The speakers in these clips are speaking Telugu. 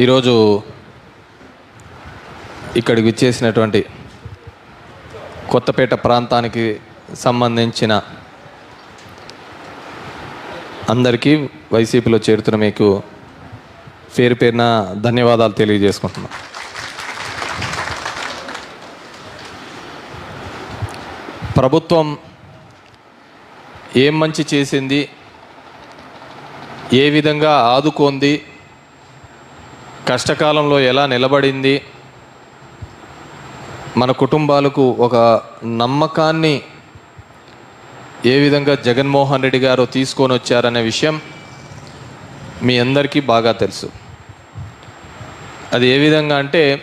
ఈరోజు ఇక్కడికి విచ్చేసినటువంటి కొత్తపేట ప్రాంతానికి సంబంధించిన అందరికీ వైసీపీలో చేరుతున్న మీకు పేరు పేరున ధన్యవాదాలు తెలియజేసుకుంటున్నాం. ప్రభుత్వం ఏం మంచి చేసింది? ఏ విధంగా ఆదుకోంది? కష్టకాలంలో ఎలా నిలబడింది? మన కుటుంబాలకు ఒక నమ్మకాన్ని ఏ విధంగా జగన్మోహన్ రెడ్డి గారు తీసుకొని వచ్చారనే విషయం మీ అందరికీ బాగా తెలుసు. అది ఏ విధంగా అంటే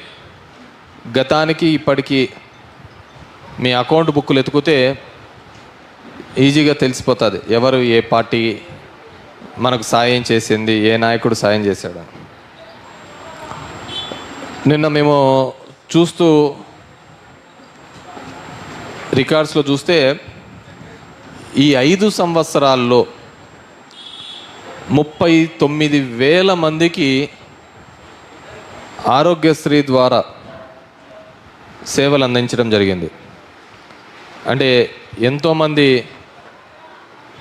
గతానికి ఇప్పటికీ మీ అకౌంట్ బుక్కులు ఎత్తుకుతే ఈజీగా తెలిసిపోతుంది. ఎవరు ఏ పార్టీ మనకు సాయం చేసింది ఏ నాయకుడు సాయం చేశాడు నిన్న మేము చూస్తూ రికార్డ్స్లో చూస్తే ఈ ఐదు సంవత్సరాల్లో ముప్పై తొమ్మిది వేల మందికి ఆరోగ్యశ్రీ ద్వారా సేవలు అందించడం జరిగింది. అంటే ఎంతోమంది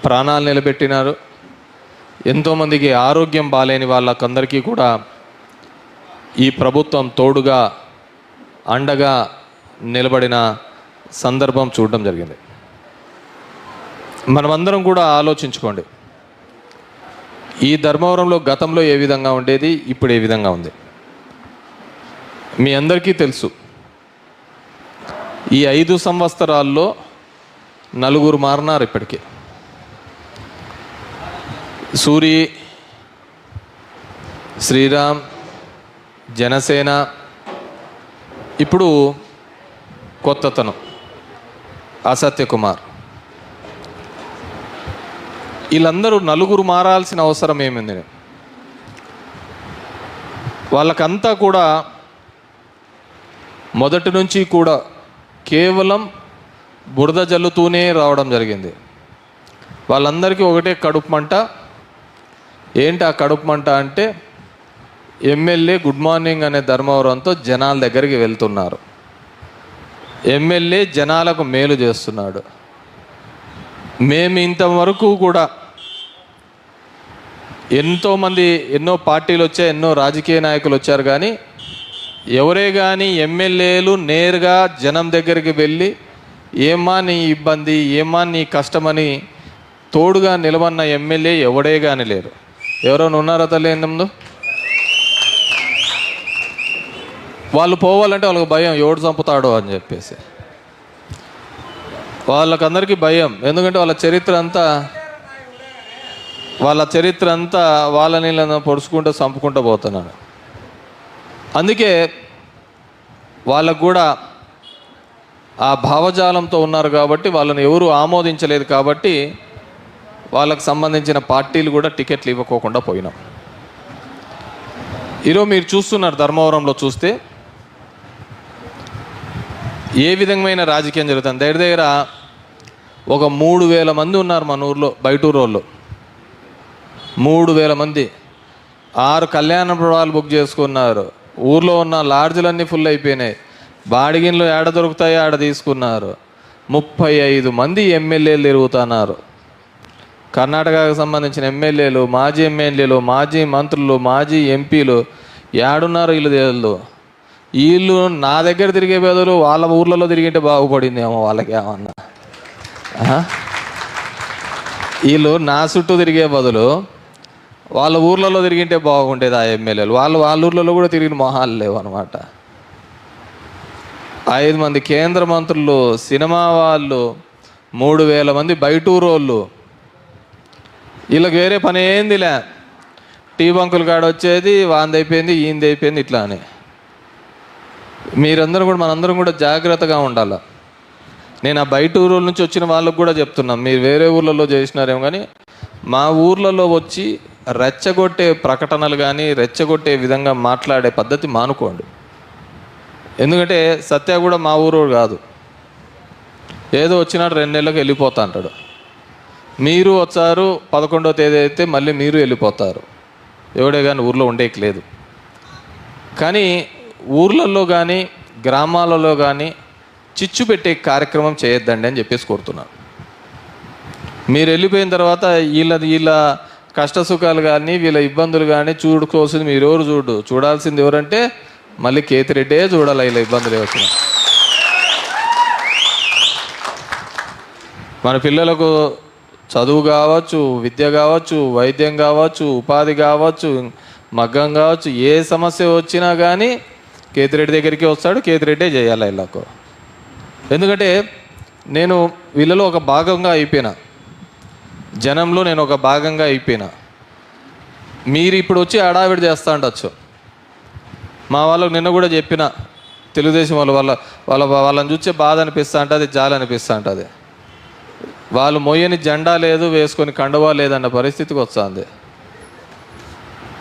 ప్రాణాలు నిలబెట్టినారు. ఎంతోమందికి ఆరోగ్యం బాలేని వాళ్ళకందరికీ కూడా ఈ ప్రభుత్వం తోడుగా అండగా నిలబడిన సందర్భం చూడడం జరిగింది. మనమందరం కూడా ఆలోచించుకోండి. ఈ ధర్మవరంలో గతంలో ఏ విధంగా ఉండేది ఇప్పుడు ఏ విధంగా ఉంది? మీ అందరికీ తెలుసు ఈ ఐదు సంవత్సరాల్లో నలుగురు మారినారు ఇప్పటికే. సూరి శ్రీరామ్ జనసేన ఇప్పుడు కొత్తతను. అసత్య కుమార్. వీళ్ళందరూ నలుగురు మారాల్సిన అవసరం ఏమింది? వాళ్ళకంతా కూడా మొదటి నుంచి కూడా కేవలం బురద జల్లుతూనే రావడం జరిగింది. వాళ్ళందరికీ ఒకటే కడుపు మంట. ఏంటి ఆ కడుపు మంట అంటే ఎమ్మెల్యే గుడ్ మార్నింగ్ అనే ధర్మవరంతో జనాల దగ్గరికి వెళ్తున్నారు. ఎమ్మెల్యే జనాలకు మేలు చేస్తున్నాడు. మేము ఇంతవరకు కూడా ఎంతోమంది ఎన్నో పార్టీలు వచ్చాయి ఎన్నో రాజకీయ నాయకులు వచ్చారు కానీ ఎవరే కానీ ఎమ్మెల్యేలు నేరుగా జనం దగ్గరికి వెళ్ళి ఏమా నీ ఇబ్బంది ఏమా నీ కష్టమని తోడుగా నిలబడిన ఎమ్మెల్యే ఎవడే కానీ లేరు. ఎవరైనా ఉన్నారా తల్లి ముందు? వాళ్ళు పోవాలంటే వాళ్ళకి భయం ఎవడు చంపుతాడో అని చెప్పేసి. వాళ్ళకందరికీ భయం. ఎందుకంటే వాళ్ళ చరిత్ర అంతా వాళ్ళ చరిత్ర అంతా వాళ్ళ నీళ్ళను పొడుచుకుంటూ చంపుకుంటూ పోతున్నాడు. అందుకే వాళ్ళకు కూడా ఆ భావజాలంతో ఉన్నారు కాబట్టి వాళ్ళని ఎవరు ఆమోదించలేదు కాబట్టి వాళ్ళకు సంబంధించిన పార్టీలు కూడా టికెట్లు ఇవ్వకోకుండా పోయినాం. ఈరోజు మీరు చూస్తున్నారు ధర్మవరంలో చూస్తే ఏ విధమైన రాజకీయం జరుగుతుంది? దగ్గర దగ్గర ఒక మూడు వేల మంది ఉన్నారు మన ఊర్లో బయట వాళ్ళు. మూడు వేల మంది. ఆరు కళ్యాణ ప్రభావాలు బుక్ చేసుకున్నారు. ఊర్లో ఉన్న లాడ్జ్లన్నీ ఫుల్ అయిపోయినాయి. బాడిగిన్లు ఏడ దొరుకుతాయో ఆడ తీసుకున్నారు. ముప్పై ఐదు మంది ఎమ్మెల్యేలు తిరుగుతున్నారు. కర్ణాటకకు సంబంధించిన ఎమ్మెల్యేలు మాజీ ఎమ్మెల్యేలు మాజీ మంత్రులు మాజీ ఎంపీలు ఏడున్నారు వీళ్ళు తెలియదు వీళ్ళు నా దగ్గర తిరిగే బదులు వాళ్ళ ఊర్లలో తిరిగింటే బాగుపడింది ఏమో వాళ్ళకి ఏమన్నా. వీళ్ళు నా చుట్టూ తిరిగే బదులు వాళ్ళ ఊర్లలో తిరిగింటే బాగుండేది ఆ ఎమ్మెల్యేలు. వాళ్ళు వాళ్ళ ఊర్లలో కూడా తిరిగిన మొహాలు లేవు అనమాట ఐదు మంది కేంద్ర మంత్రులు సినిమా వాళ్ళు మూడు వేల మంది బయటూరోళ్ళు. వీళ్ళకి వేరే పని ఏందిలే టీ బంకులు కాడ వచ్చేది వాంది అయిపోయింది ఈంది అయిపోయింది ఇట్లా అని మీరందరూ కూడా మనందరం కూడా జాగ్రత్తగా ఉండాలి. నేను ఆ బయట ఊళ్ళ నుంచి వచ్చిన వాళ్ళకు కూడా చెప్తున్నాను మీరు వేరే ఊర్లలో చేసినారేమో కానీ మా ఊర్లలో వచ్చి రెచ్చగొట్టే ప్రకటనలు కానీ రెచ్చగొట్టే విధంగా మాట్లాడే పద్ధతి మానుకోండి. ఎందుకంటే సత్య కూడా మా ఊరు కాదు. ఏదో వచ్చినాడు రెండు నెలలకు వెళ్ళిపోతా అంటాడు. మీరు వచ్చారు పదకొండవ తేదీ అయితే మళ్ళీ మీరు వెళ్ళిపోతారు. ఎవడే కానీ ఊర్లో ఉండేకి లేదు. కానీ ఊర్లలో కానీ గ్రామాలలో కానీ చిచ్చు పెట్టే కార్యక్రమం చేయొద్దండి అని చెప్పేసి కోరుతున్నాను మీరు వెళ్ళిపోయిన తర్వాత వీళ్ళ వీళ్ళ కష్ట సుఖాలు కానీ వీళ్ళ ఇబ్బందులు కానీ చూడుకోవాల్సింది మీరు ఎవరు చూడు. చూడాల్సింది ఎవరంటే మళ్ళీ కేతిరెడ్డే చూడాలి వీళ్ళ ఇబ్బందులు వచ్చిన. మన పిల్లలకు చదువు కావచ్చు విద్య కావచ్చు వైద్యం కావచ్చు ఉపాధి కావచ్చు మగ్గం కావచ్చు ఏ సమస్య వచ్చినా కానీ కేతిరెడ్డి దగ్గరికి వస్తాడు కేతిరెడ్డే చేయాలి వీళ్ళకు ఎందుకంటే నేను వీళ్ళలో ఒక భాగంగా అయిపోయినా. జనంలో నేను ఒక భాగంగా అయిపోయినా. మీరు ఇప్పుడు వచ్చి హడావిడి చేస్తూ ఉండొచ్చు. మా వాళ్ళకు నిన్న కూడా చెప్పిన తెలుగుదేశం వాళ్ళ వాళ్ళ వాళ్ళ వాళ్ళని చూస్తే బాధ అనిపిస్తా ఉంటుంది జాలి అనిపిస్తూ ఉంటుంది. వాళ్ళు మొయ్యని జెండా లేదు వేసుకొని కండవా లేదన్న పరిస్థితికి వస్తుంది.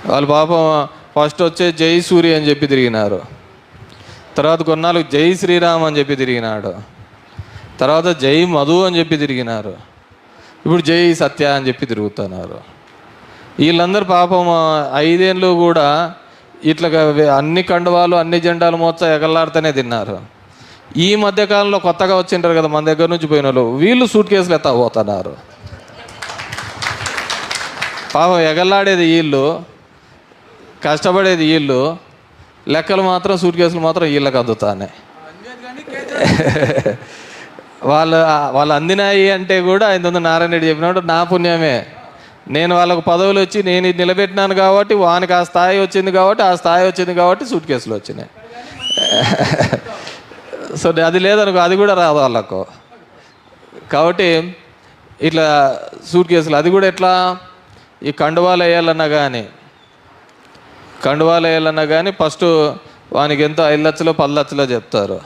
వాళ్ళు పాపం ఫస్ట్ వచ్చే జై సూర్య అని చెప్పి తిరిగినారు. తర్వాత కొన్నాళ్ళు జై శ్రీరామ్ అని చెప్పి తిరిగినాడు. తర్వాత జై మధు అని చెప్పి తిరిగినారు. ఇప్పుడు జై సత్య అని చెప్పి తిరుగుతున్నారు. వీళ్ళందరూ పాపం ఐదేళ్ళు కూడా ఇట్లా అన్ని కండువాలు అన్ని జెండాలు మోత్స ఎగలాడుతూనే తిన్నారు. ఈ మధ్యకాలంలో కొత్తగా వచ్చింటారు కదా మన దగ్గర నుంచి పోయిన వాళ్ళు. వీళ్ళు సూట్ కేసులు ఎత్తా పోతున్నారు. పాపం ఎగలాడేది వీళ్ళు కష్టపడేది వీళ్ళు. లెక్కలు మాత్రం సూట్ కేసులు మాత్రం వీళ్ళకి అందుతానే వాళ్ళు వాళ్ళు అందినాయి అంటే కూడా ఆయన నారాయణ రెడ్డి చెప్పినట్టు నా పుణ్యమే. నేను వాళ్ళకు పదవులు వచ్చి నేను ఇది నిలబెట్టినాను కాబట్టి వానికి ఆ స్థాయి వచ్చింది కాబట్టి ఆ స్థాయి వచ్చింది కాబట్టి సూట్ కేసులు వచ్చినాయి. సో అది లేదనుకో అది కూడా రాదు వాళ్ళకు. కాబట్టి ఇట్లా సూట్ కేసులు అది కూడా ఎట్లా? ఈ కండువాలు వేయాలన్నా కానీ కండువాలు వేయాలన్నా కానీ ఫస్ట్ వానికి ఎంతో ఐదు లక్షలు పది లక్షలో చెప్తారు.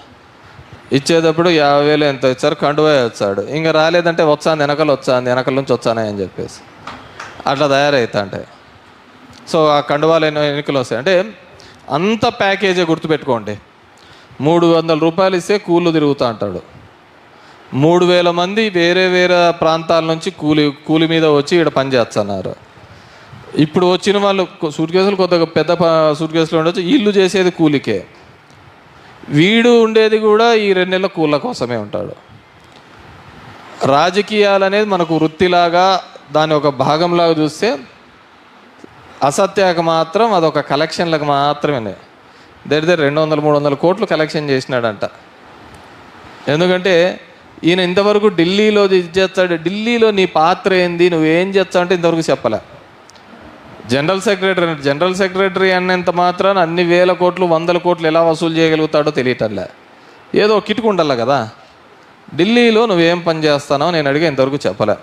ఇచ్చేటప్పుడు యాభై వేలు ఎంత ఇచ్చారు? కండువా వచ్చాడు ఇంకా రాలేదంటే వచ్చాను వెనకలు వచ్చాను వెనకల నుంచి వచ్చానే అని చెప్పేసి. అట్లా తయారవుతాంటే సో ఆ కండువాలు ఎన్నో ఎన్నికలు వస్తాయి? అంటే అంత ప్యాకేజీ గుర్తుపెట్టుకోండి. మూడు వందల రూపాయలు ఇస్తే కూలు తిరుగుతూ అంటాడు. మూడు వేల మంది వేరే వేరే ప్రాంతాల నుంచి కూలి కూలి మీద వచ్చి ఇక్కడ పనిచేస్తున్నారు ఇప్పుడు వచ్చిన వాళ్ళు సూట్ కేసులు కొద్దిగా పెద్ద సూట్ కేసులు ఉండొచ్చు. ఇల్లు చేసేది కూలికే. వీడు ఉండేది కూడా ఈ రెండు నెలల కూల కోసమే ఉంటాడు. రాజకీయాలు అనేది మనకు వృత్తిలాగా దాని ఒక భాగంలాగా చూస్తే అసత్యాకు మాత్రం అదొక కలెక్షన్లకు మాత్రమే దగ్గర రెండు వందల మూడు వందల కోట్లు కలెక్షన్ చేసినాడంట. ఎందుకంటే ఈయన ఇంతవరకు ఢిల్లీలో ఇది చేస్తాడు. ఢిల్లీలో నీ పాత్ర ఏంది? నువ్వేం చేస్తావు అంటే ఇంతవరకు చెప్పలే. జనరల్ సెక్రటరీ జనరల్ సెక్రటరీ అన్నంత మాత్రాన అన్ని వేల కోట్లు వందల కోట్లు ఎలా వసూలు చేయగలుగుతాడో తెలియటంలే. ఏదో కిట్టుకుండాల కదా. ఢిల్లీలో నువ్వేం పని చేస్తానో నేను అడిగా ఇంతవరకు చెప్పలే.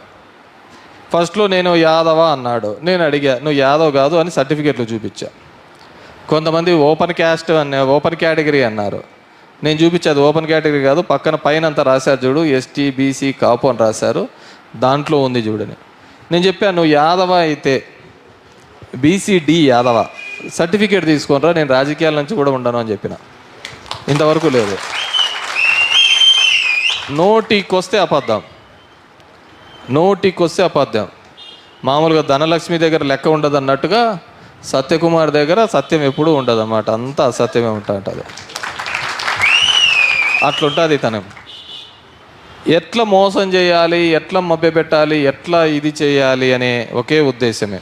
ఫస్ట్లో నేను యాదవ అన్నాడు. నేను అడిగా నువ్వు యాదవ్ కాదు అని సర్టిఫికెట్లు చూపించా. కొంతమంది ఓపెన్ క్యాస్ట్ అనే ఓపెన్ కేటగిరీ అన్నారు. నేను చూపించేది ఓపెన్ కేటగిరీ కాదు పక్కన పైన అంతా రాశారు చూడు ఎస్టీ బీసీ కాపు అని రాశారు. దాంట్లో ఉంది చూడని నేను చెప్పాను నువ్వు యాదవ అయితే బీసీడి యాదవ సర్టిఫికేట్ తీసుకొనిరా నేను రాజకీయాల నుంచి కూడా ఉండను అని చెప్పిన. ఇంతవరకు లేదు. నోటికొస్తే అబద్ధం నోటికొస్తే అబద్ధం మామూలుగా ధనలక్ష్మి దగ్గర లెక్క ఉండదు అన్నట్టుగా సత్యకుమార్ దగ్గర సత్యం ఎప్పుడూ ఉండదు అన్నమాట అంతా అసత్యమే ఉంటా ఉంటుంది అట్లుంటుంది తనం. ఎట్లా మోసం చేయాలి ఎట్లా మభ్యపెట్టాలి ఎట్లా ఇది చేయాలి అనే ఒకే ఉద్దేశమే.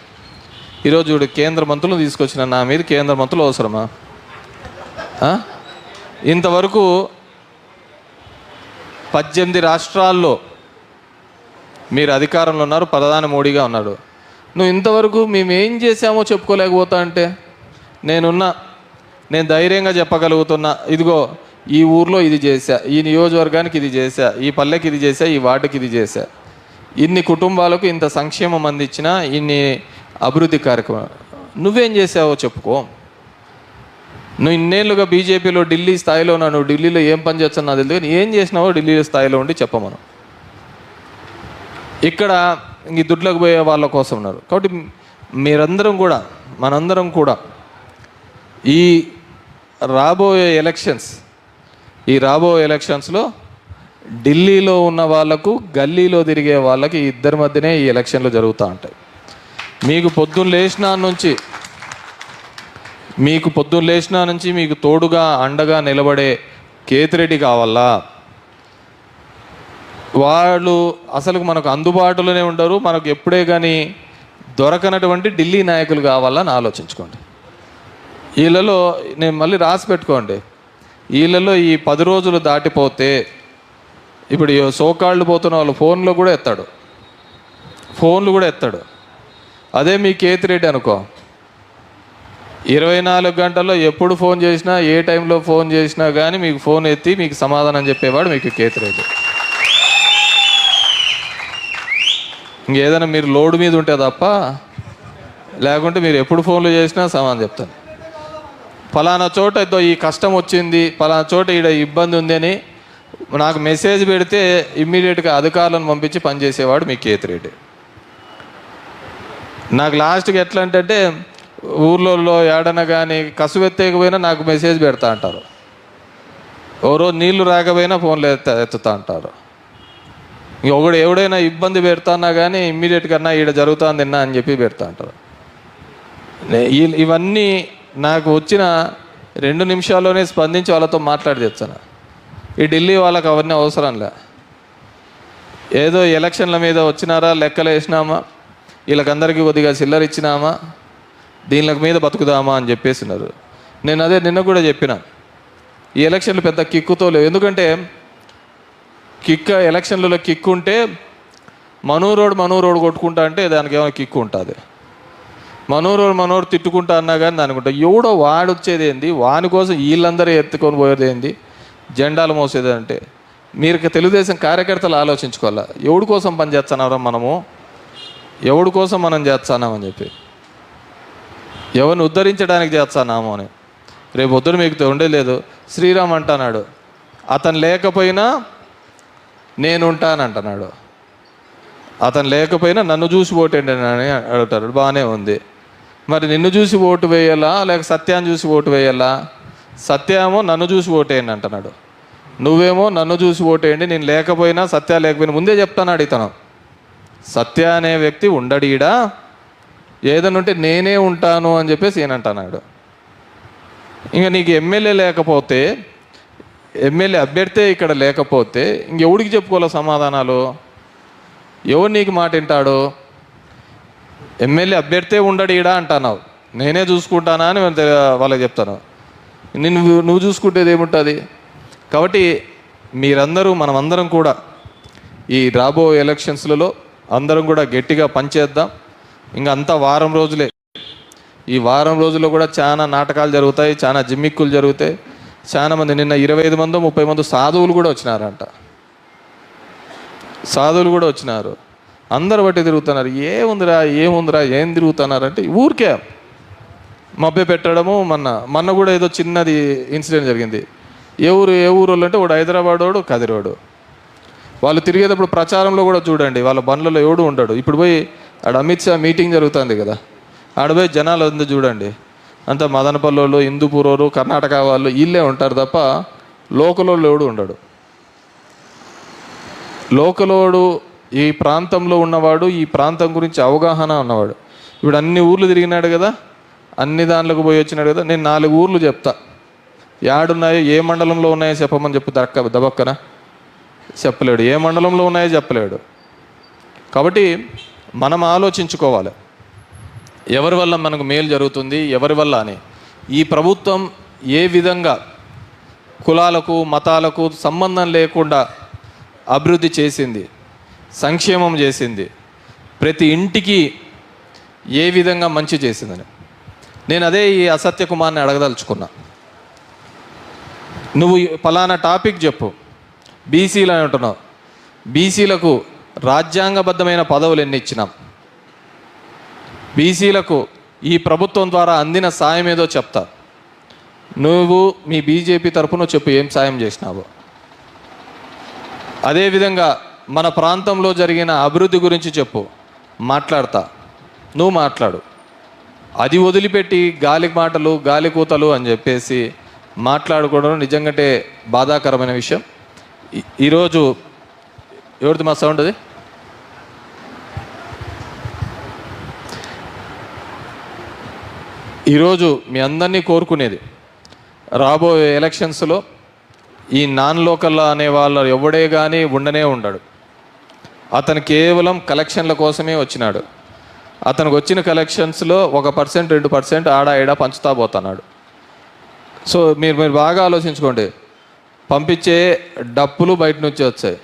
ఈరోజు చూడు కేంద్ర మంత్రులు తీసుకొచ్చిన నా మీద కేంద్ర మంత్రులు అవసరమా? ఇంతవరకు పద్దెనిమిది రాష్ట్రాల్లో మీరు అధికారంలో ఉన్నారు ప్రధాని మోడీగా ఉన్నాడు. నువ్వు ఇంతవరకు మేము ఏం చేసామో చెప్పుకోలేకపోతా అంటే నేనున్నా నేను ధైర్యంగా చెప్పగలుగుతున్నా ఇదిగో ఈ ఊర్లో ఇది చేశా ఈ నియోజకవర్గానికి ఇది చేశా ఈ పల్లెకి ఇది చేశా ఈ వార్డుకి ఇది చేశా. ఇన్ని కుటుంబాలకు ఇంత సంక్షేమం అందించిన ఇన్ని అభివృద్ధి కార్యక్రమం. నువ్వేం చేసావో చెప్పుకో. నువ్వు ఇన్నేళ్ళుగా బీజేపీలో ఢిల్లీ స్థాయిలో ఉన్నావు. నువ్వు ఢిల్లీలో ఏం పని చేస్తున్నావు నాకు తెలియదు. కానీ ఏం చేసినావో ఢిల్లీ స్థాయిలో ఉండి చెప్పమను ఇక్కడ ఈ దుడ్లకు పోయే వాళ్ళ కోసం ఉన్నారు. కాబట్టి మీరందరం కూడా మనందరం కూడా ఈ రాబోయే ఎలక్షన్స్ ఈ రాబోయే ఎలక్షన్స్లో ఢిల్లీలో ఉన్న వాళ్ళకు గల్లీలో తిరిగే వాళ్ళకి ఇద్దరి మధ్యనే ఈ ఎలక్షన్లు జరుగుతూ ఉంటాయి. మీకు పొద్దున్న లేచిన నుంచి మీకు పొద్దున్న లేచిన నుంచి మీకు తోడుగా అండగా నిలబడే కేతిరెడ్డి కావాలా? వాళ్ళు అసలు మనకు అందుబాటులోనే ఉండరు మనకు ఎప్పుడే కానీ దొరకనటువంటి ఢిల్లీ నాయకులు కావాలని ఆలోచించుకోండి. వీళ్ళలో నేను మళ్ళీ రాసి పెట్టుకోండి. వీళ్ళలో ఈ పది రోజులు దాటిపోతే ఇప్పుడు సోకాళ్ళు పోతున్న వాళ్ళు ఫోన్లో కూడా ఎత్తాడు. ఫోన్లు కూడా ఎత్తాడు. అదే మీ కేతిరెడ్డి అనుకో. ఇరవై నాలుగు గంటల్లో ఎప్పుడు ఫోన్ చేసినా ఏ టైంలో ఫోన్ చేసినా కానీ మీకు ఫోన్ ఎత్తి మీకు సమాధానం చెప్పేవాడు మీకు కేతిరెడ్డి ఇంకేదైనా మీరు లోడ్ మీద ఉంటే తప్ప లేకుంటే మీరు ఎప్పుడు ఫోన్లు చేసినా సమాధానం చెప్తాను. ఫలానా చోట ఏదో ఈ కష్టం వచ్చింది ఫలానా చోట ఈడ ఇబ్బంది ఉంది అని నాకు మెసేజ్ పెడితే ఇమ్మీడియట్గా అధికారులను పంపించి పనిచేసేవాడు మీ కేతిరెడ్డి నాకు లాస్ట్కి ఎట్లా అంటే ఊర్లలో ఏడన కానీ కసువెత్తేకపోయినా నాకు మెసేజ్ పెడతా అంటారు. ఓ రోజు నీళ్ళు రాకపోయినా ఫోన్లు ఎత్త ఎత్తుతా అంటారు. ఒకడు ఎవడైనా ఇబ్బంది పెడతానా కానీ ఇమ్మీడియట్గా ఈడ జరుగుతుంది అని చెప్పి పెడతా అంటారు. ఇవన్నీ నాకు వచ్చిన రెండు నిమిషాల్లోనే స్పందించి వాళ్ళతో మాట్లాడి తెచ్చాను. ఈ ఢిల్లీ వాళ్ళకి అవన్నీ అవసరంలే ఏదో ఎలక్షన్ల మీద వచ్చినారా లెక్కలు వేసినామా వీళ్ళకందరికీ కొద్దిగా చిల్లర ఇచ్చినామా? దీనికి మీద బతుకుదామా అని చెప్పేసినారు. నేను అదే నిన్న కూడా చెప్పిన. ఈ ఎలక్షన్లు పెద్ద కిక్కుతో లేవు. ఎందుకంటే కిక్ ఎలక్షన్లలో కిక్ ఉంటే మనూరోడు మనూరోడు కొట్టుకుంటా అంటే దానికి ఏమైనా కిక్కు ఉంటుంది. మనోరోడు మనోడు తిట్టుకుంటా అన్నా కానీ అనుకుంటా ఎవడో వాడు వచ్చేది ఏంది? వాని కోసం వీళ్ళందరూ ఎత్తుకొని పోయేది ఏంది? జెండాలు మోసేది అంటే. మీరు తెలుగుదేశం కార్యకర్తలు ఆలోచించుకోవాలా? ఎవడి కోసం పనిచేస్తున్నారా మనము? ఎవడి కోసం మనం చేస్తానామని చెప్పి. ఎవరిని ఉద్ధరించడానికి చేస్తానాము అని. రేపు పొద్దున మీకు ఉండేలేదు శ్రీరామ్ అంటున్నాడు అతను లేకపోయినా నేను ఉంటానంటున్నాడు. అతను లేకపోయినా నన్ను చూసి ఓటేండి అని అడుగుతారు బాగానే ఉంది. మరి నిన్ను చూసి ఓటు వేయాలా? లేక సత్యాన్ని చూసి ఓటు వేయాలా? సత్యమో నన్ను చూసి ఓటేయండి అంటున్నాడు. నువ్వేమో నన్ను చూసి ఓటేయండి నేను లేకపోయినా సత్య లేకపోయినా ముందే చెప్తాను ఇతను సత్య అనే వ్యక్తి ఉండడీడా ఏదైనా ఉంటే నేనే ఉంటాను అని చెప్పేసి ఈయన ఇంకా నీకు ఎమ్మెల్యే లేకపోతే ఎమ్మెల్యే అభ్యర్థే ఇక్కడ లేకపోతే ఇంకెవడికి చెప్పుకోవాలి సమాధానాలు? ఎవరు నీకు మాట వింటాడు? ఎమ్మెల్యే అభ్యర్థే ఉండడు ఈడ అంటున్నావు. నేనే చూసుకుంటానా అని వాళ్ళకి చెప్తాను. నిన్ను నువ్వు చూసుకుంటేది ఏముంటుంది? కాబట్టి మీరందరూ మనమందరం కూడా ఈ రాబో ఎలక్షన్స్లలో అందరం కూడా గట్టిగా పనిచేద్దాం. ఇంకా అంతా వారం రోజులే. ఈ వారం రోజుల్లో కూడా చాలా నాటకాలు జరుగుతాయి చాలా జిమ్మిక్కులు జరుగుతాయి. చాలా మంది నిన్న ఇరవై ఐదు మందో ముప్పై మంది సాధువులు కూడా వచ్చినారంట. సాధువులు కూడా వచ్చినారు. అందరు బట్టి తిరుగుతున్నారు. ఏముందిరా ఏముందిరా ఏం తిరుగుతున్నారు అంటే ఊరికే మభ్య పెట్టడము మొన్న మొన్న కూడా ఏదో చిన్నది ఇన్సిడెంట్ జరిగింది. ఏ ఊరు ఏ ఊరు వాళ్ళు అంటే వాడు హైదరాబాద్ వాడు కదిరోడు. వాళ్ళు తిరిగేటప్పుడు ప్రచారంలో కూడా చూడండి వాళ్ళ బండ్లలో ఎవడు ఉంటాడు ఇప్పుడు పోయి ఆడ అమిత్ షా మీటింగ్ జరుగుతుంది కదా ఆడ పోయి జనాలు అంతా చూడండి. అంతా మదనపల్లెలు హిందూపూర్వరు కర్ణాటక వాళ్ళు వీళ్ళే ఉంటారు తప్ప లోకలోడు ఎవడు ఉండడు. లోకలోడు ఈ ప్రాంతంలో ఉన్నవాడు ఈ ప్రాంతం గురించి అవగాహన ఉన్నవాడు. ఇప్పుడు అన్ని ఊర్లు తిరిగినాడు కదా అన్ని దాంట్లోకి పోయి వచ్చినాడు కదా నేను నాలుగు ఊర్లు చెప్తా. యాడున్నాయో ఏ మండలంలో ఉన్నాయో చెప్పమని చెప్పు దక్క దబక్కన. చెప్పలేడు. ఏ మండలంలో ఉన్నాయో చెప్పలేడు. కాబట్టి మనం ఆలోచించుకోవాలి. ఎవరి వల్ల మనకు మేలు జరుగుతుంది ఎవరి వల్ల అని. ఈ ప్రభుత్వం ఏ విధంగా కులాలకు మతాలకు సంబంధం లేకుండా అభివృద్ధి చేసింది సంక్షేమం చేసింది ప్రతి ఇంటికి ఏ విధంగా మంచి చేసిందని. నేను అదే ఈ అసత్య కుమార్ని అడగదలుచుకున్నా. నువ్వు ఫలానా టాపిక్ చెప్పు. బీసీలు అని అంటున్నాం బీసీలకు రాజ్యాంగబద్ధమైన పదవులు ఎన్ని ఇచ్చినాం? బీసీలకు ఈ ప్రభుత్వం ద్వారా అందిన సాయం ఏదో చెప్తా. నువ్వు మీ బీజేపీ తరఫున చెప్పు ఏం సాయం చేసినావు. అదేవిధంగా మన ప్రాంతంలో జరిగిన అభివృద్ధి గురించి చెప్పు. మాట్లాడతా. నువ్వు మాట్లాడు. అది వదిలిపెట్టి గాలి మాటలు గాలి కూతలు అని చెప్పేసి మాట్లాడుకోవడం నిజంగా బాధాకరమైన విషయం. ఈరోజు ఎవరిది మా సౌండ్ అది? ఈరోజు మీ అందరినీ కోరుకునేది రాబోయే ఎలక్షన్స్లో ఈ నాన్ లోకల్ అనే వాళ్ళ ఎవడే కానీ ఉండనే ఉండడు. అతను కేవలం కలెక్షన్ల కోసమే వచ్చినాడు. అతనికి వచ్చిన కలెక్షన్స్లో ఒక పర్సెంట్ రెండు పర్సెంట్ ఆడా ఈడ పంచుతా పోతున్నాడు. సో మీరు మీరు బాగా ఆలోచించుకోండి పంపించే డప్పులు బయట నుంచి వచ్చాయి.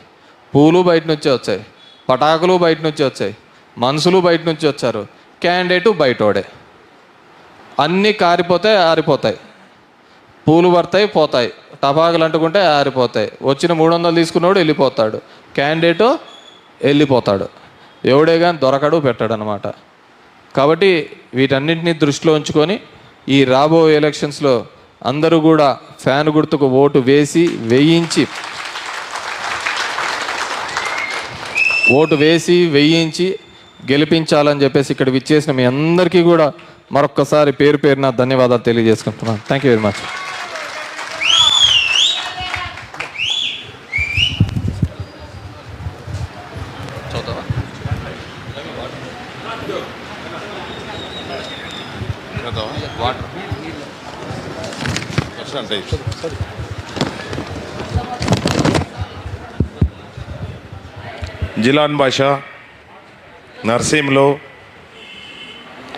పూలు బయట నుంచి వచ్చాయి. పటాకులు బయట నుంచి వచ్చాయి. మనుషులు బయట నుంచి వచ్చారు. క్యాండిడేటు బయటోడే. అన్నీ కారిపోతాయి ఆరిపోతాయి. పూలు పడతాయి పోతాయి. టపాకులు అంటుకుంటే ఆరిపోతాయి. వచ్చిన మూడు వందలు తీసుకున్నవాడు వెళ్ళిపోతాడు. క్యాండిడేటు వెళ్ళిపోతాడు. ఎవడే కానీ దొరకడు పెట్టాడు అనమాట కాబట్టి వీటన్నింటినీ దృష్టిలో ఉంచుకొని ఈ రాబోయే ఎలక్షన్స్లో అందరూ కూడా ఫ్యాన్ గుర్తుకు ఓటు వేసి వేయించి ఓటు వేసి వేయించి గెలిపించాలని చెప్పేసి ఇక్కడ విచ్చేసిన మీ అందరికీ కూడా మరొక్కసారి పేరు పేరున ధన్యవాదాలు తెలియజేసుకుంటున్నాను. Thank you very much Jilan Basha Narsimlu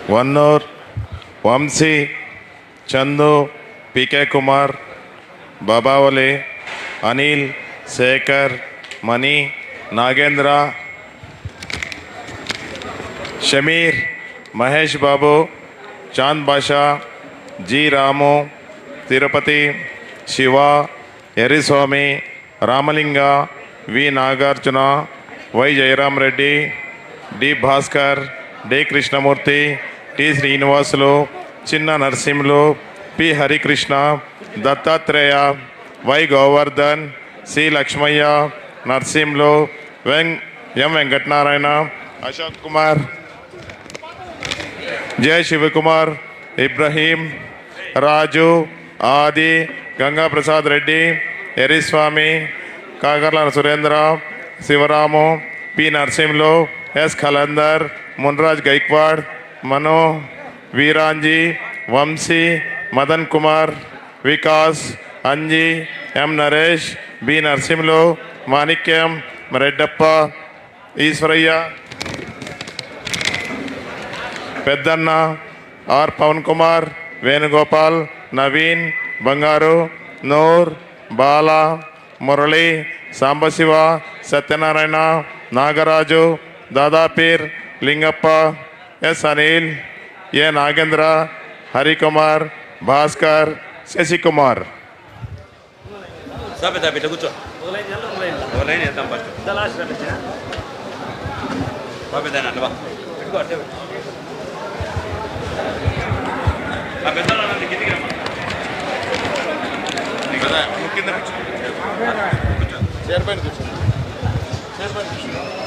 Vannur Vamshi Chandu P K Kumar Babavali Anil Shekar Mani Nagendra Shameer Mahesh Babu Chand Basha G Ramu Tirupati Shiva Erriswamy Ramalinga V. Nagarjuna Y. Jayaram Reddy D. Bhaskar D. Krishnamurthy T. Srinivasulu Chinna Narasimhulu P. Harikrishna Dattatreya Y. Govardhan C. Lakshmaiah Narasimhulu వెంగ్ M. Venkatanarayana Ashok Kumar Jaya Shivakumar Ibrahim Raju Adi Ganga Prasad Reddy Eriswamy Kakarla Surendra Shivaramu P Narasimhulu S Khalandar Munraj Gaikwad Mano Veeranji Vamshi Madan Kumar Vikas Anji M Naresh B Narasimhulu Manikyam Reddappa Eshwaraiah Peddanna R Pavan Kumar Venugopal Naveen Bangaru Noor Bala Murali Sambasiva Satyanarayana Nagaraju Dadapeer Lingappa S Anil A Nagendra Harikumar Bhaskar Sasikumar sir పెద్ద Chairman కూర్చోండి చైర్మన్ కూర్చోండి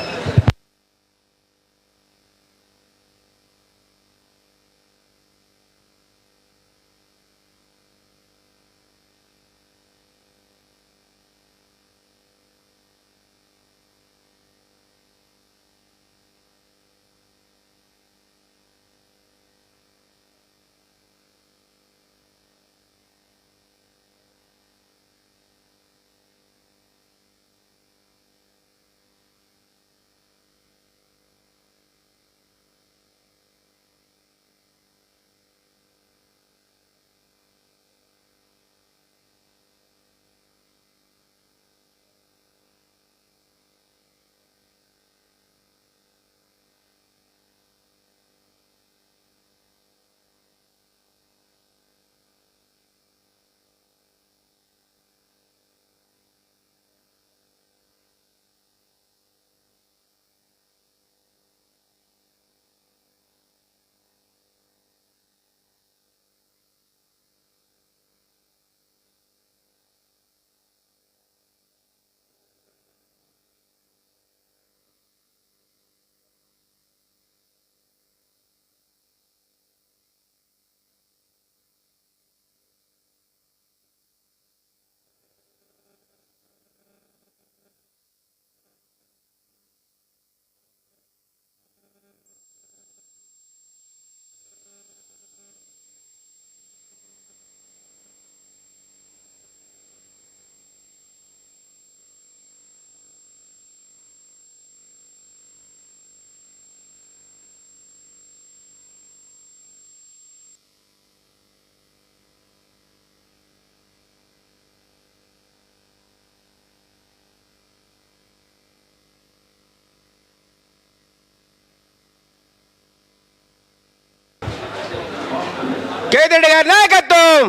కేతిరెడ్డి గారి నాయకత్వం!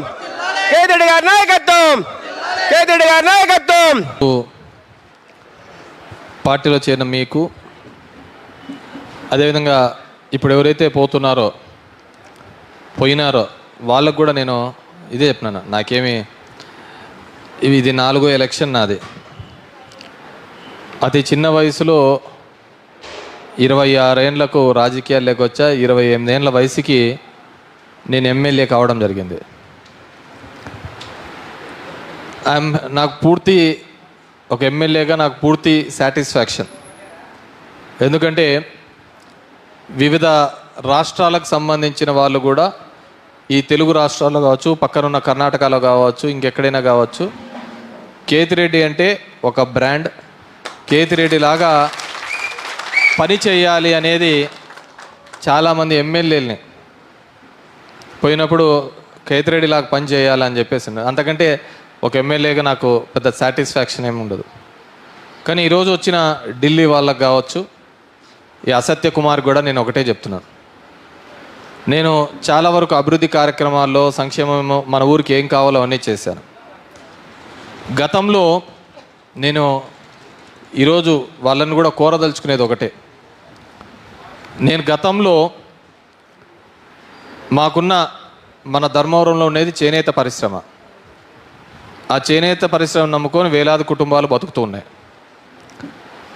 కేతిరెడ్డి గారి నాయకత్వం! కేతిరెడ్డి గారి నాయకత్వం! పార్టీలో చేరిన మీకు అదేవిధంగా ఇప్పుడు ఎవరైతే పోతున్నారో పోయినారో వాళ్ళకు కూడా నేను ఇదే చెప్పినాను నాకేమి ఇవి ఇది నాలుగో ఎలక్షన్ నాది. అతి చిన్న వయసులో ఇరవై ఆరేండ్లకు రాజకీయాల్లోకి వచ్చా ఇరవై ఎనిమిదేండ్ల వయసుకి నేను ఎమ్మెల్యే కావడం జరిగింది. ఐఎమ్ నాకు పూర్తి ఒక ఎమ్మెల్యేగా నాకు పూర్తి సాటిస్ఫాక్షన్ ఎందుకంటే వివిధ రాష్ట్రాలకు సంబంధించిన వాళ్ళు కూడా ఈ తెలుగు రాష్ట్రాల్లో కావచ్చు పక్కనున్న కర్ణాటకలో కావచ్చు ఇంకెక్కడైనా కావచ్చు కేతిరెడ్డి అంటే ఒక బ్రాండ్ కేతిరెడ్డి లాగా పని చేయాలి అనేది చాలామంది ఎమ్మెల్యేలని పోయినప్పుడు కేతిరెడ్డి లాగా పని చేయాలని చెప్పేసి అంతకంటే ఒక ఎమ్మెల్యేగా నాకు పెద్ద సాటిస్ఫాక్షన్ ఏమి ఉండదు. కానీ ఈరోజు వచ్చిన ఢిల్లీ వాళ్ళకి కావచ్చు ఈ అసత్య కుమార్ కూడా నేను ఒకటే చెప్తున్నాను. నేను చాలా వరకు అభివృద్ధి కార్యక్రమాల్లో సంక్షేమం మన ఊరికి ఏం కావాలో అన్నీ చేశాను. గతంలో నేను ఈరోజు వాళ్ళని కూడా కోరదలుచుకునేది ఒకటే. నేను గతంలో మాకున్న మన ధర్మవరంలో ఉండేది చేనేత పరిశ్రమ. ఆ చేనేత పరిశ్రమ నమ్ముకొని వేలాది కుటుంబాలు బతుకుతూ ఉన్నాయి.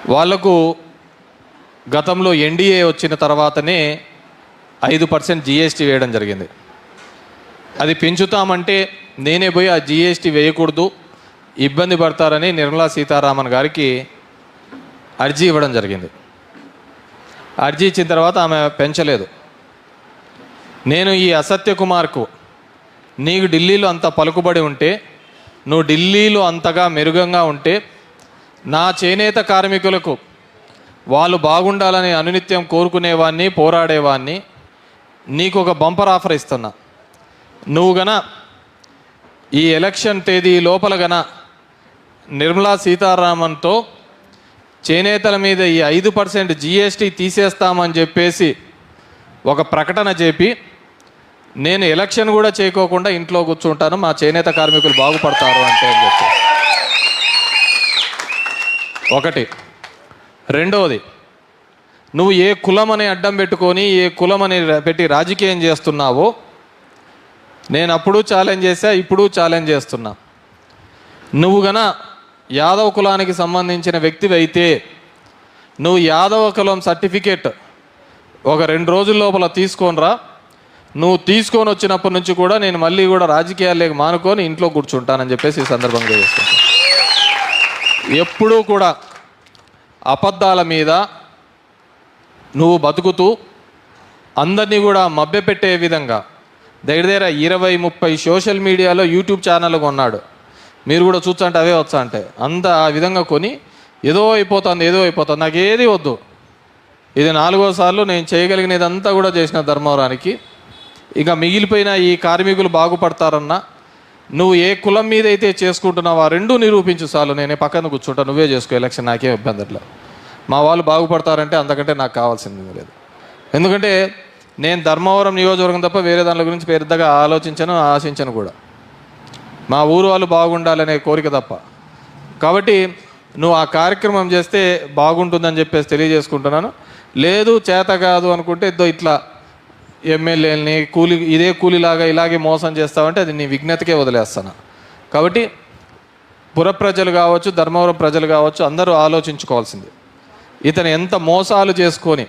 వాళ్ళకు గతంలో ఎన్డీఏ వచ్చిన తర్వాతనే ఐదు పర్సెంట్ జిఎస్టీ వేయడం జరిగింది. అది పెంచుతామంటే నేనే పోయి ఆ జిఎస్టీ వేయకూడదు ఇబ్బంది పడతారని నిర్మలా సీతారామన్ గారికి అర్జీ ఇవ్వడం జరిగింది. అర్జీ ఇచ్చిన తర్వాత ఆమె పెంచలేదు. నేను ఈ అసత్య కుమార్కు నీకు ఢిల్లీలో అంత పలుకుబడి ఉంటే నువ్వు ఢిల్లీలో అంతగా మెరుగంగా ఉంటే నా చేనేత కార్మికులకు వాళ్ళు బాగుండాలని అనునిత్యం కోరుకునేవాడిని పోరాడేవాడిని నీకు ఒక బంపర్ ఆఫర్ ఇస్తున్నా. నువ్వు గన ఈ ఎలక్షన్ తేదీ లోపల గన నిర్మలా సీతారామన్తో చేనేతల మీద ఈ ఐదు పర్సెంట్ జిఎస్టీ తీసేస్తామని చెప్పేసి ఒక ప్రకటన చెప్పి నేను ఎలక్షన్ కూడా చేయకోకుండా ఇంట్లో కూర్చుంటాను మా చేనేత కార్మికులు బాగుపడతారు అంటే అని చెప్పి. ఒకటి. రెండవది నువ్వు ఏ కులం అని అడ్డం పెట్టుకొని ఏ కులం అని పెట్టి రాజకీయం చేస్తున్నావో నేను అప్పుడు ఛాలెంజ్ చేశా ఇప్పుడు ఛాలెంజ్ చేస్తున్నా. నువ్వు గన యాదవ కులానికి సంబంధించిన వ్యక్తివి అయితే నువ్వు యాదవ కులం సర్టిఫికేట్ ఒక రెండు రోజుల లోపల తీసుకొని రా నువ్వు తీసుకొని వచ్చినప్పటి నుంచి కూడా నేను మళ్ళీ కూడా రాజకీయాలు మానుకొని ఇంట్లో కూర్చుంటానని చెప్పేసి ఈ సందర్భంగా చేసుకుంటాను ఎప్పుడూ కూడా అబద్ధాల మీద నువ్వు బతుకుతూ అందరినీ కూడా మభ్యపెట్టే విధంగా దగ్గర దగ్గర ఇరవై ముప్పై సోషల్ మీడియాలో యూట్యూబ్ ఛానల్ కొన్నాడు. మీరు కూడా చూస్తుంటే అవే వచ్చా అంటే అంత ఆ విధంగా కొని ఏదో అయిపోతుంది ఏదో అయిపోతుంది. నాకు ఏది వద్దు. ఇది నాలుగో సార్లు నేను చేయగలిగినదంతా కూడా చేసిన ధర్మవరానికి ఇక మిగిలిపోయిన ఈ కార్మికులు బాగుపడతారన్నా నువ్వు ఏ కులం మీద అయితే చేసుకుంటున్నావో ఆ రెండు నిరూపించు చాలు. నేను పక్కన కూర్చుంటా నువ్వే చేసుకో ఎలక్షన్ నాకేం ఇబ్బంది లేదు మా వాళ్ళు బాగుపడతారంటే అంతకంటే నాకు కావాల్సింది లేదు. ఎందుకంటే నేను ధర్మవరం నియోజకవర్గం తప్ప వేరే దాని గురించి పెద్దగా ఆలోచించను ఆశించను కూడా. మా ఊరు వాళ్ళు బాగుండాలనే కోరిక తప్ప. కాబట్టి నువ్వు ఆ కార్యక్రమం చేస్తే బాగుంటుందని చెప్పేసి తెలియజేసుకుంటున్నాను. లేదు చేత కాదు అనుకుంటే ఇద్దో ఇట్లా ఎమ్మెల్యేలని కూలి ఇదే కూలిలాగా ఇలాగే మోసం చేస్తావంటే అది నీ విజ్ఞతకే వదిలేస్తాను. కాబట్టి పుర ప్రజలు కావచ్చు ధర్మవరం ప్రజలు కావచ్చు అందరూ ఆలోచించుకోవాల్సింది. ఇతను ఎంత మోసాలు చేసుకొని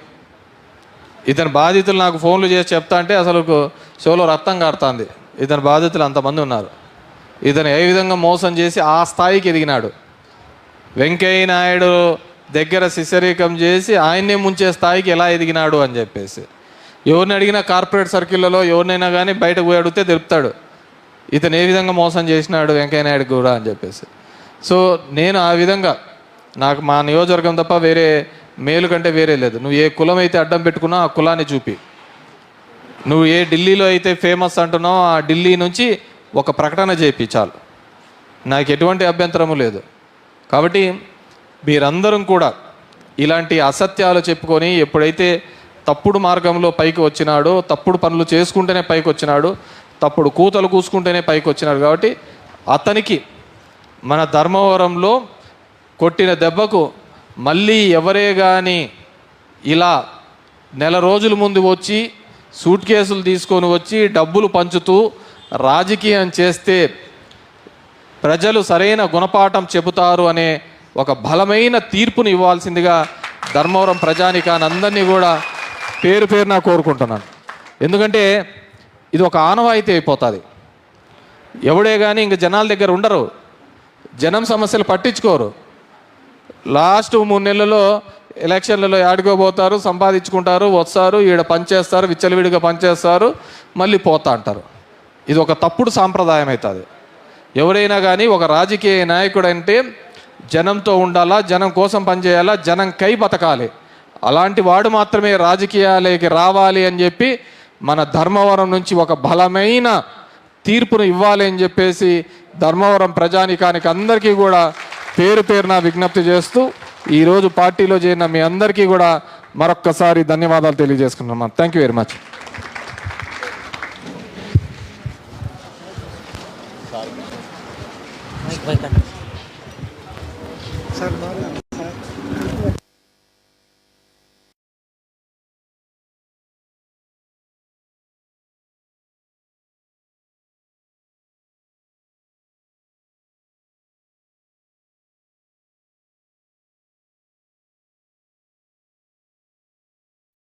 ఇతని బాధితులు నాకు ఫోన్లు చేసి చెప్తా అంటే అసలు చెవులో రక్తం కారుతుంది ఇతని బాధితులు అంతమంది ఉన్నారు. ఇతను ఏ విధంగా మోసం చేసి ఆ స్థాయికి ఎదిగినాడు? వెంకయ్య నాయుడు దగ్గర శిశరీకం చేసి ఆయన్నే ముంచే స్థాయికి ఎలా ఎదిగినాడు అని చెప్పేసి. ఎవరిని అడిగినా కార్పొరేట్ సర్కిల్లలో ఎవరినైనా కానీ బయటకు పోయి అడిగితే తెలుపుతాడు. ఇతను ఏ విధంగా మోసం చేసినాడు వెంకయ్య నాయుడు కూడా అని చెప్పేసి. సో నేను ఆ విధంగా నాకు మా నియోజకవర్గం తప్ప వేరే మేలు కంటే వేరే లేదు. నువ్వు ఏ కులం అయితే అడ్డం పెట్టుకున్నా ఆ కులాన్ని చూపి. నువ్వు ఏ ఢిల్లీలో అయితే ఫేమస్ అంటున్నావో ఆ ఢిల్లీ నుంచి ఒక ప్రకటన చేపి చాలు. నాకు ఎటువంటి అభ్యంతరము లేదు. కాబట్టి మీరందరం కూడా ఇలాంటి అసత్యాలు చెప్పుకొని ఎప్పుడైతే తప్పుడు మార్గంలో పైకి వచ్చినాడు తప్పుడు పనులు చేసుకుంటేనే పైకి వచ్చినాడు తప్పుడు కూతలు కూసుకుంటేనే పైకి వచ్చినాడు కాబట్టి అతనికి మన ధర్మవరంలో కొట్టిన దెబ్బకు మళ్ళీ ఎవరే కానీ ఇలా నెల రోజుల ముందు వచ్చి సూట్ కేసులు తీసుకొని వచ్చి డబ్బులు పంచుతూ రాజకీయం చేస్తే ప్రజలు సరైన గుణపాఠం చెబుతారు అనే ఒక బలమైన తీర్పుని ఇవ్వాల్సిందిగా ధర్మవరం ప్రజానికాన్ని అందరినీ కూడా పేరు పేరు నా కోరుకుంటున్నాను. ఎందుకంటే ఇది ఒక ఆనవాయితీ అయిపోతుంది. ఎవడే కానీ ఇంక జనాల దగ్గర ఉండరు. జనం సమస్యలు పట్టించుకోరు. లాస్ట్ మూడు నెలల్లో ఎలక్షన్లలో ఆడుకోబోతారు సంపాదించుకుంటారు వస్తారు ఈడ పనిచేస్తారు విచ్చలవిడిగా పనిచేస్తారు మళ్ళీ పోతా అంటారు. ఇది ఒక తప్పుడు సాంప్రదాయం అవుతుంది ఎవరైనా కానీ ఒక రాజకీయ నాయకుడు అంటే జనంతో ఉండాలా జనం కోసం పనిచేయాలా జనం కై బతకాలి. అలాంటి వాడు మాత్రమే రాజకీయాలకి రావాలి అని చెప్పి మన ధర్మవరం నుంచి ఒక బలమైన తీర్పును ఇవ్వాలి అని చెప్పేసి ధర్మవరం ప్రజానికానికి అందరికీ కూడా పేరు పేరున విజ్ఞప్తి చేస్తూ ఈరోజు పార్టీలో చేరిన మీ అందరికీ కూడా మరొక్కసారి ధన్యవాదాలు తెలియజేసుకుంటున్నాం thank you very much Baik, baik.